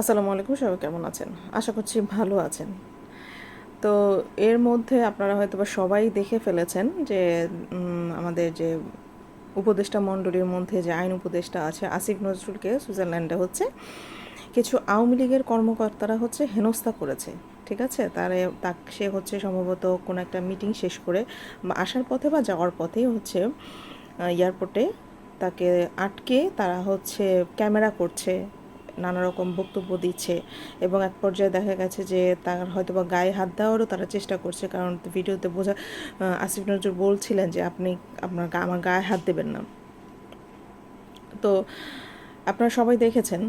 আসসালামু আলাইকুম, সবাই কেমন আছেন? আশা করছি ভালো আছেন। তো এর মধ্যে আপনারা হয়তো বা সবাই দেখে ফেলেছেন যে আমাদের যে উপদেষ্টা মণ্ডলীর মধ্যে যে আইন উপদেষ্টা আছে আসিফ নজরুলকে সুইজারল্যান্ডে হচ্ছে কিছু আওয়ামী লীগের কর্মকর্তারা হচ্ছে হেনস্থা করেছে, ঠিক আছে? তারে, তাক, সে হচ্ছে সম্ভবত কোনো একটা মিটিং শেষ করে আসার পথে বা যাওয়ার পথেই হচ্ছে এয়ারপোর্টে তাকে আটকে তারা হচ্ছে ক্যামেরা করছে নানা রকম বক্তব্য দিচ্ছে এবং এক পর্যায়ে দেখা গেছে যে তার হয়তো বা গায়ে হাত দেওয়ারও তারা চেষ্টা করছে, কারণ ভিডিওতে বোঝা আসিফ নজরুল বলছিলেন যে আপনি আপনার আমার গায়ে হাত দেবেন না। তো আপনারা সবাই দেখেছেন।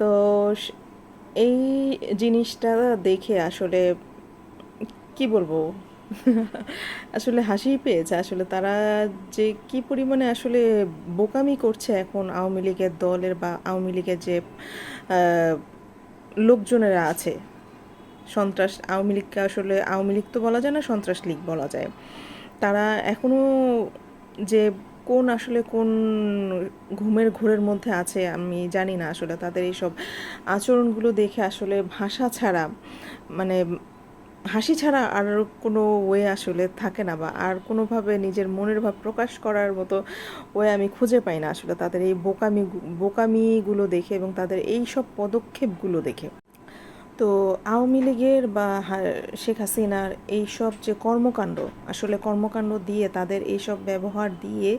তো এই জিনিসটা দেখে আসলে কি বলব? আসলে হাসিই পেয়েছে। আসলে তারা যে কি পরিমাণে আসলে বোকামি করছে এখন আওয়ামী লীগের দলের বা আওয়ামী লীগের যে লোকজনেরা আছে, সন্ত্রাস, আওয়ামী লীগকে আসলে, আওয়ামী লীগ তো বলা যায় না, সন্ত্রাস লীগ বলা যায়। তারা এখনও যে কোন আসলে কোন ঘুমের ঘোরের মধ্যে আছে আমি জানি না। আসলে তাদের এইসব আচরণগুলো দেখে আসলে ভাষা ছাড়া মানে হাসি ছাড়া আর কোনো ওয়ে আসলে থাকে না বা আর কোনোভাবে নিজের মনের ভাব প্রকাশ করার মতো ওয়ে আমি খুঁজে পাই না আসলে তাদের এই বোকামি বোকামিগুলো দেখে এবং তাদের এই সব পদক্ষেপগুলো দেখে। তো আওয়ামী লীগের বা শেখ হাসিনার এইসব যে কর্মকাণ্ড, আসলে কর্মকাণ্ড দিয়ে তাদের এইসব ব্যবহার দিয়ে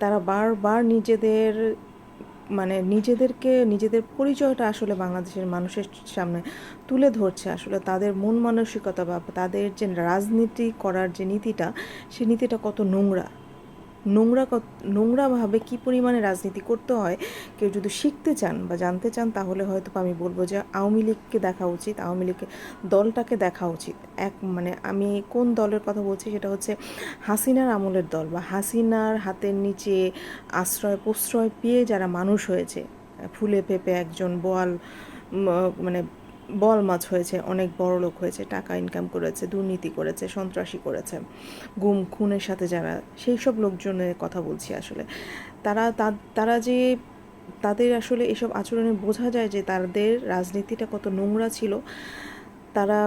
তারা বারবার নিজেদের মানে নিজেদেরকে, নিজেদের পরিচয়টা আসলে বাংলাদেশের মানুষের সামনে তুলে ধরছে। আসলে তাদের মন মানসিকতা বা তাদের যে রাজনীতি করার যে নীতিটা, সে নীতিটা কত নোংরা। নোংরা নোংরাভাবে কী পরিমাণে রাজনীতি করতে হয়, কেউ যদি শিখতে চান বা জানতে চান, তাহলে হয়তো আমি বলব যে আওয়ামী লীগকে দেখা উচিত, আওয়ামী লীগ দলটাকে দেখা উচিত। এক মানে আমি কোন দলের কথা বলছি সেটা হচ্ছে হাসিনার আমলের দল বা হাসিনার হাতের নিচে আশ্রয় প্রশ্রয় পেয়ে যারা মানুষ হয়েছে, ফুলে ফেপে একজন বোয়াল মানে বল মাছ হয়েছে, অনেক বড় লোক হয়েছে, টাকা ইনকাম করেছে, দুর্নীতি করেছে, সন্ত্রাসী করেছে, গুম খুনের সাথে যারা সেই সব লোকজনের কথা বলছি আসলে। তারা তারা যে, তাদের আসলে এসব আচরণে বোঝা যায় যে তাদের রাজনীতিটা কত নোংরা ছিল, তারা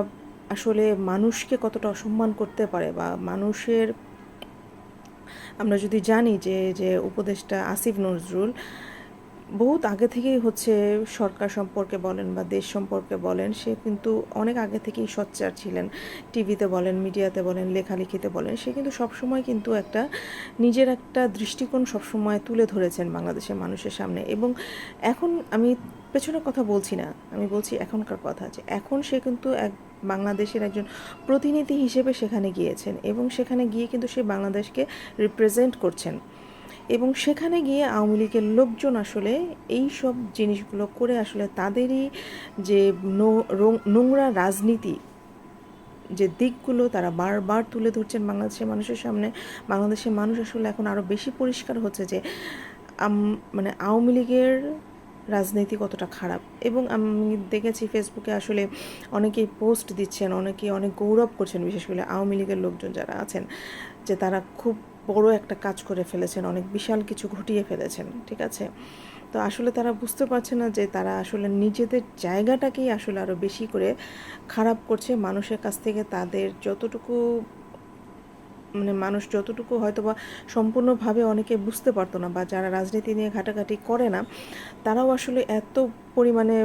আসলে মানুষকে কতটা অসম্মান করতে পারে বা মানুষের, আমরা যদি জানি যে যে উপদেষ্টা আসিফ নজরুল বহুত আগে থেকেই হচ্ছে সরকার সম্পর্কে বলেন বা দেশ সম্পর্কে বলেন, সে কিন্তু অনেক আগে থেকেই সোচ্চার ছিলেন। টিভিতে বলেন, মিডিয়াতে বলেন, লেখালেখিতে বলেন, সে কিন্তু সবসময় কিন্তু একটা নিজের একটা দৃষ্টিকোণ সবসময় তুলে ধরেছেন বাংলাদেশের মানুষের সামনে। এবং এখন আমি পেছনের কথা বলছি না, আমি বলছি এখনকার কথা যে এখন সে কিন্তু এক বাংলাদেশের একজন প্রতিনিধি হিসেবে সেখানে গিয়েছেন এবং সেখানে গিয়ে কিন্তু সে বাংলাদেশকে রিপ্রেজেন্ট করছেন। এবং সেখানে গিয়ে আওয়ামী লীগের লোকজন আসলে এই সব জিনিসগুলো করে আসলে তাদেরই যে নোংরা রাজনীতি, যে দিকগুলো তারা বারবার তুলে ধরছেন বাংলাদেশের মানুষের সামনে, বাংলাদেশের মানুষ আসলে এখন আরও বেশি পরিষ্কার হচ্ছে যে মানে আওয়ামী লীগের রাজনীতি কতটা খারাপ। এবং আমি দেখেছি ফেসবুকে আসলে অনেকেই পোস্ট দিচ্ছেন, অনেকেই অনেক গৌরব করছেন, বিশেষ করে আওয়ামী লীগের লোকজন যারা আছেন, যে তারা খুব বড় একটা কাজ করে ফেলেছেন, অনেক বিশাল কিছু ঘটিয়ে ফেলেছেন, ঠিক আছে? তো আসলে তারা বুঝতে পারছে না যে তারা আসলে নিজেদের জায়গাটাকেই আসলে আরও বেশি করে খারাপ করছে। মানুষের কাছ থেকে তাদের যতটুকু মানে মানুষ যতটুকু হয়তো বা সম্পূর্ণভাবে অনেকে বুঝতে পারতো না বা যারা রাজনীতি নিয়ে ঘাটাঘাটি করে না, তারাও আসলে এত পরিমাণে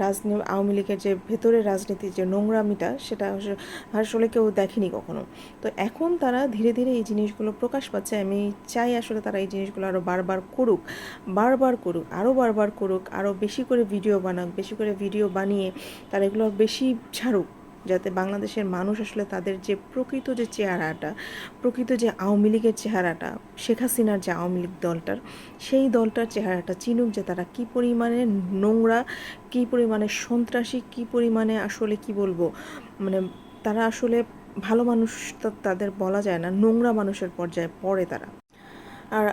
রাজনীতি, আওয়ামী লীগের যে ভেতরের রাজনীতির যে নোংরামিটা, সেটা আসলে- কেউ দেখেনি কখনো। তো এখন তারা ধীরে ধীরে এই জিনিসগুলো প্রকাশ পাচ্ছে। আমি চাই আসলে তারা এই জিনিসগুলো আরও বারবার করুক বারবার করুক আরও বারবার করুক আরও বেশি করে ভিডিও বানাক, বেশি করে ভিডিও বানিয়ে তারা এগুলো বেশি ছাড়ুক। যাতে বাংলাদেশের মানুষ আসলে তাদের যে প্রকৃত যে চেহারাটা, প্রকৃত যে আওয়ামী লীগের চেহারাটা, শেখ হাসিনার যে আওয়ামী লীগ দলটার, সেই দলটার চেহারাটা চিনুক যে তারা কী পরিমাণে নোংরা, কী পরিমাণে সন্ত্রাসী, কী পরিমাণে আসলে কি বলব মানে তারা আসলে ভালো মানুষ তাদের বলা যায় না, নোংরা মানুষের পর্যায়ে পড়ে তারা। আর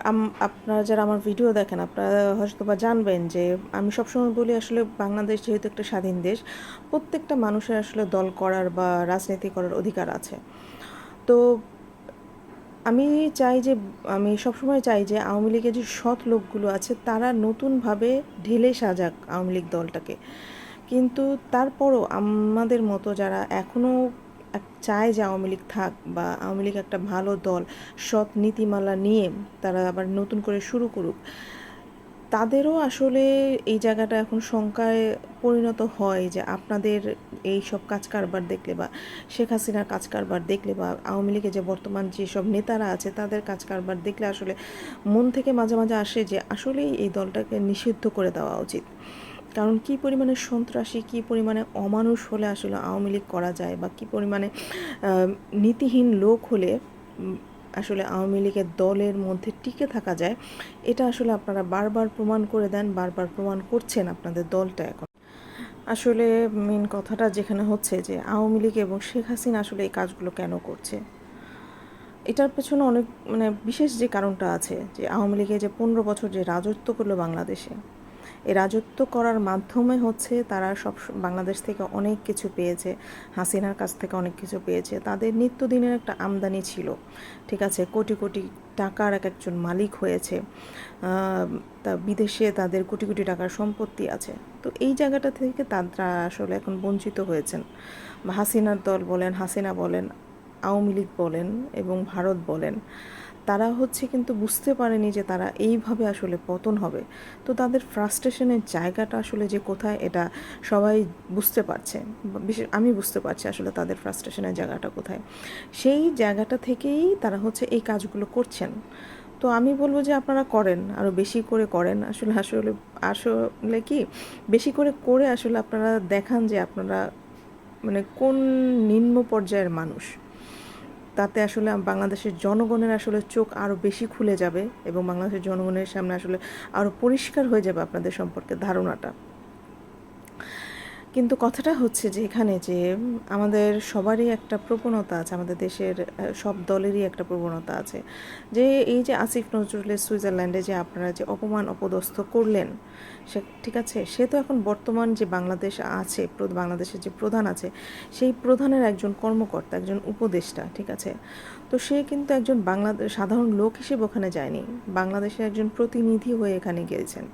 আপনারা যারা আমার ভিডিও দেখেন, আপনারা হয়তো বা জানবেন যে আমি সবসময় বলি আসলে বাংলাদেশ যেহেতু একটা স্বাধীন দেশ, প্রত্যেকটা মানুষের আসলে দল করার বা রাজনীতি করার অধিকার আছে। তো আমি চাই যে, আমি সবসময় চাই যে আওয়ামী লীগের যে সৎ লোকগুলো আছে, তারা নতুনভাবে ঢেলে সাজাক আওয়ামী লীগ দলটাকে। কিন্তু তারপরও আমাদের মতো যারা এখনও চায় যে আওয়ামী লীগ থাক বা আওয়ামী লীগ একটা ভালো দল সৎ নীতিমালা নিয়ে তারা আবার নতুন করে শুরু করুক। তাদেরও আসলে এই জায়গাটা এখন শঙ্কায় পরিণত হয় যে আপনাদের এই সব কাজ কারবার দেখলে বা শেখ হাসিনার কাজ কারবার দেখলে বা আওয়ামী লীগের যে বর্তমান যেসব নেতারা আছে তাদের কাজ কারবার দেখলে আসলে মন থেকে মাঝে মাঝে আসে যে আসলেই এই দলটাকে নিষিদ্ধ করে দেওয়া উচিত। কারণ কি পরিমাণে সন্ত্রাসী, কি পরিমাণে অমানুষ হলে আসলে আওয়ামী লীগ করা যায় বা কি পরিমাণে নীতিহীন লোক হলে আসলে আওয়ামী লীগের দলের মধ্যে টিকে থাকা যায়, এটা আসলে আপনারা বারবার প্রমাণ করে দেন, বারবার প্রমাণ করছেন আপনাদের দলটা এখন। আসলে মেন কথাটা যেখানে হচ্ছে যে আওয়ামী লীগ এবং শেখ হাসিনা আসলে এই কাজগুলো কেন করছে? এটার পেছনে অনেক মানে বিশেষ যে কারণটা আছে যে আওয়ামী লীগে যে পনেরো বছর যে রাজত্ব করল বাংলাদেশে এই রাজত্ব করার মাধ্যমে হচ্ছে তারা সব বাংলাদেশ থেকে অনেক কিছু পেয়েছে, হাসিনার কাছ থেকে অনেক কিছু পেয়েছে। তাদের নিত্যদিনের একটা আমদানি ছিল, ঠিক আছে? কোটি কোটি টাকার এক একজন মালিক হয়েছে তা বিদেশে তাদের কোটি কোটি টাকার সম্পত্তি আছে। তো এই জায়গাটা থেকে তারা আসলে এখন বঞ্চিত হয়েছেন। হাসিনার দল বলেন, হাসিনা বলেন, আওয়ামী লীগ বলেন এবং ভারত বলেন। তারা হচ্ছে কিন্তু বুঝতে পারেনি যে তারা এইভাবে আসলে পতন হবে। তো তাদের ফ্রাস্ট্রেশনের জায়গাটা আসলে যে কোথায়, এটা সবাই বুঝতে পারছে। বিশেষ, আমি বুঝতে পারছি আসলে তাদের ফ্রাস্ট্রেশনের জায়গাটা কোথায়। সেই জায়গাটা থেকেই তারা হচ্ছে এই কাজগুলো করছেন। তো আমি বলব যে আপনারা করেন আরও বেশি করে করেন। আসলে আসলে আসলে কি, বেশি করে করে আসলে আপনারা দেখান যে আপনারা মানে কোন নিম্ন পর্যায়ের মানুষ। তাতে আসলে বাংলাদেশের জনগণের আসলে চোখ আরও বেশি খুলে যাবে এবং বাংলাদেশের জনগণের সামনে আসলে আরও পরিষ্কার হয়ে যাবে আপনাদের সম্পর্কে ধারণাটা। কিন্তু কথাটা হচ্ছে যে এখানে যে আমাদের সবারই একটা প্রবণতা আছে, আমাদের দেশের সব দলেরই একটা প্রবণতা আছে। যে এই যে আসিফ নজরুলের সুইজারল্যান্ডে যে আপনারা যে অপমান অপদস্থ করলেন, সে ঠিক আছে, সে তো এখন বর্তমান যে বাংলাদেশ আছে বাংলাদেশের যে প্রধান আছে, সেই প্রধানের একজন কর্মকর্তা, একজন উপদেষ্টা, ঠিক আছে? তো সে কিন্তু একজন বাংলাদেশ সাধারণ লোক হিসেবে ওখানে যায়নি। বাংলাদেশের একজন প্রতিনিধি হয়ে এখানে গিয়েছেন।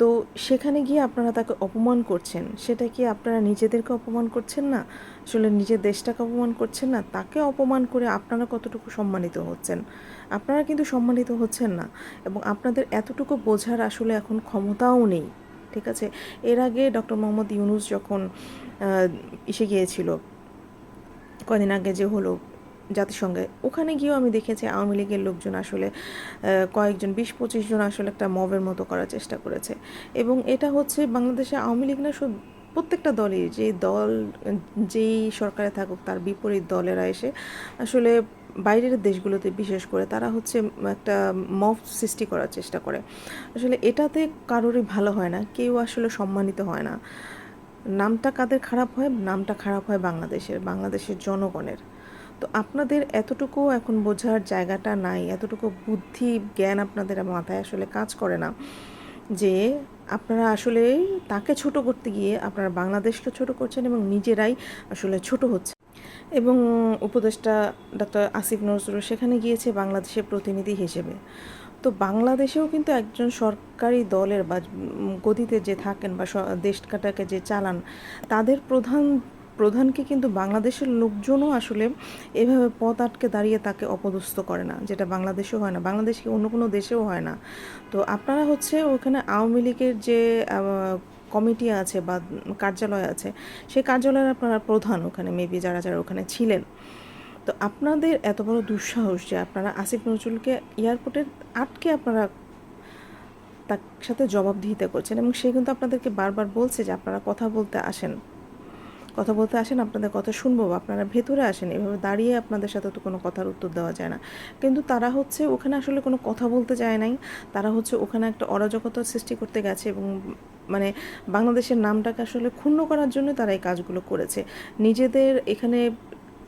তো সেখানে গিয়ে আপনারা তাকে অপমান করছেন। সেটা কি আপনারা নিজেদেরকে অপমান করছেন না? আসলে নিজের দেশটাকে অপমান করছেন না? তাকে অপমান করে আপনারা কতটুকু সম্মানিত হচ্ছেন? আপনারা কিন্তু সম্মানিত হচ্ছেন না এবং আপনাদের এতটুকু বোঝার আসলে এখন ক্ষমতাও নেই, ঠিক আছে? এর আগে ডক্টর মোহাম্মদ ইউনুস যখন এসে গিয়েছিল, কদিন আগে যে হলো জাতিসংঘে। ওখানে গিয়েও আমি দেখেছি আওয়ামী লীগের লোকজন আসলে কয়েকজন, বিশ পঁচিশ জন আসলে একটা মবের মতো করার চেষ্টা করেছে। এবং এটা হচ্ছে বাংলাদেশে আওয়ামী লীগ না সব, প্রত্যেকটা দলই যে দল, যেই সরকারে থাকুক তার বিপরীত দলেরা এসে আসলে বাইরের দেশগুলোতে বিশেষ করে তারা হচ্ছে একটা মফ সৃষ্টি করার চেষ্টা করে। আসলে এটাতে কারোরই ভালো হয় না, কেউ আসলে সম্মানিত হয় না। নামটা কাদের খারাপ হয়? নামটা খারাপ হয় বাংলাদেশের বাংলাদেশের জনগণের। তো আপনাদের এতটুকু এখন বোঝার জায়গাটা নাই, এতটুকু বুদ্ধি, জ্ঞান আপনাদের মাথায় আসলে কাজ করে না যে আপনারা আসলে তাকে ছোট করতে গিয়ে আপনারা বাংলাদেশকে ছোট করছেন এবং নিজেরাই আসলে ছোট হচ্ছে এবং উপদেষ্টা ডক্টর আসিফ নজরুল সেখানে গিয়েছে বাংলাদেশের প্রতিনিধি হিসেবে। তো বাংলাদেশেও কিন্তু একজন সরকারি দলের বা গদিতে যে থাকেন বা দেশটাকে যে চালান, তাদের প্রধান প্রধানকে কিন্তু বাংলাদেশের লোকজনও আসলে এভাবে পথ আটকে দাঁড়িয়ে তাকে অপদস্থ করে না, যেটা বাংলাদেশেও হয় না। বাংলাদেশ অন্য কোনো দেশেও হয় না। তো আপনারা হচ্ছে ওখানে আওয়ামী লীগের যে কমিটি আছে বা কার্যালয় আছে, সেই কার্যালয়ের আপনারা প্রধান ওখানে মেবি যারা যারা ওখানে ছিলেন। তো আপনাদের এত বড় দুঃসাহস যে আপনারা আসিফ নজরুলকে এয়ারপোর্টে আটকে আপনারা তার সাথে জবাবদিহিতা করছেন এবং সে কিন্তু আপনাদেরকে বারবার বলছে যে আপনারা কথা বলতে আসেন। কথা বলতে আসেন, আপনাদের কথা শুনব বা আপনারা ভেতরে আসেন, এভাবে দাঁড়িয়ে আপনাদের সাথে তো কোনো কথার উত্তর দেওয়া যায় না। কিন্তু তারা হচ্ছে ওখানে আসলে কোনো কথা বলতে যায় নাই। তারা হচ্ছে ওখানে একটা অরাজকতার সৃষ্টি করতে গেছে এবং মানে বাংলাদেশের নামটাকে আসলে ক্ষুণ্ণ করার জন্য তারা এই কাজগুলো করেছে। নিজেদের এখানে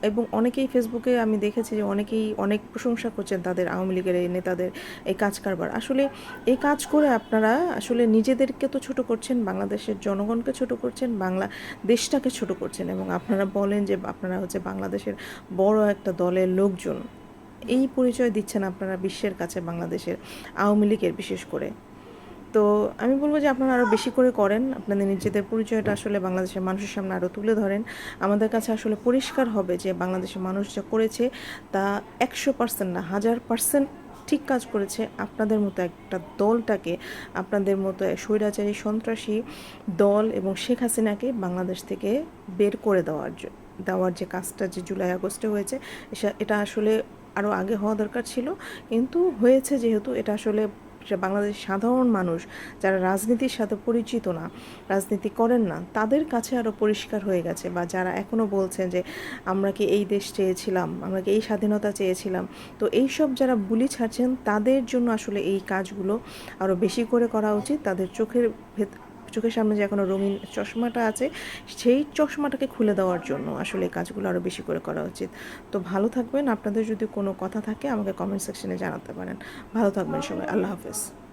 এবং অনেকেই ফেসবুকে আমি দেখেছি যে অনেকেই অনেক প্রশংসা করছেন তাদের আওয়ামী লীগের এই নেতাদের এই কাজ কারবার। আসলে এই কাজ করে আপনারা আসলে নিজেদেরকে তো ছোট করছেন, বাংলাদেশের জনগণকে ছোট করছেন, বাংলা দেশটাকে ছোট করছেন এবং আপনারা বলেন যে আপনারা হচ্ছে বাংলাদেশের বড় একটা দলের লোকজন। এই পরিচয় দিচ্ছেন আপনারা বিশ্বের কাছে, বাংলাদেশের আওয়ামী লীগের বিশেষ করে। তো আমি বলব যে আপনারা আরও বেশি করে করেন। আপনাদের নিজেদের পরিচয়টা আসলে বাংলাদেশের মানুষের সামনে আরও তুলে ধরেন। আমাদের কাছে আসলে পরিষ্কার হবে যে বাংলাদেশের মানুষ যা করেছে তা একশো পার্সেন্ট না, হাজার পার্সেন্ট ঠিক কাজ করেছে। আপনাদের মতো একটা দলটাকে, আপনাদের মতো স্বৈরাচারী সন্ত্রাসী দল এবং শেখ হাসিনাকে বাংলাদেশ থেকে বের করে দেওয়ার দেওয়ার যে কাজটা যে জুলাই আগস্টে হয়েছে এটা আসলে আরও আগে হওয়া দরকার ছিল। কিন্তু হয়েছে যেহেতু, এটা আসলে বাংলাদেশের সাধারণ মানুষ যারা রাজনীতির সাথে পরিচিত না, রাজনীতি করেন না, তাদের কাছে আরও পরিষ্কার হয়ে গেছে বা যারা এখনও বলছেন যে আমরা কি এই দেশ চেয়েছিলাম, আমরা কি এই স্বাধীনতা চেয়েছিলাম, তো এই সব যারা বুলি ছাড়ছেন তাদের জন্য আসলে এই কাজগুলো আরও বেশি করে করা উচিত, তাদের চোখের ভেত চোখের সামনে যে এখনও রঙিন চশমাটা আছে, সেই চশমাটাকে খুলে দেওয়ার জন্য আসলে এই কাজগুলো আরও বেশি করে করা উচিত। তো ভালো থাকবেন। আপনাদের যদি কোনো কথা থাকে আমাকে কমেন্ট সেকশনে জানাতে পারেন। ভালো থাকবেন সবাই। আল্লাহ হাফেজ।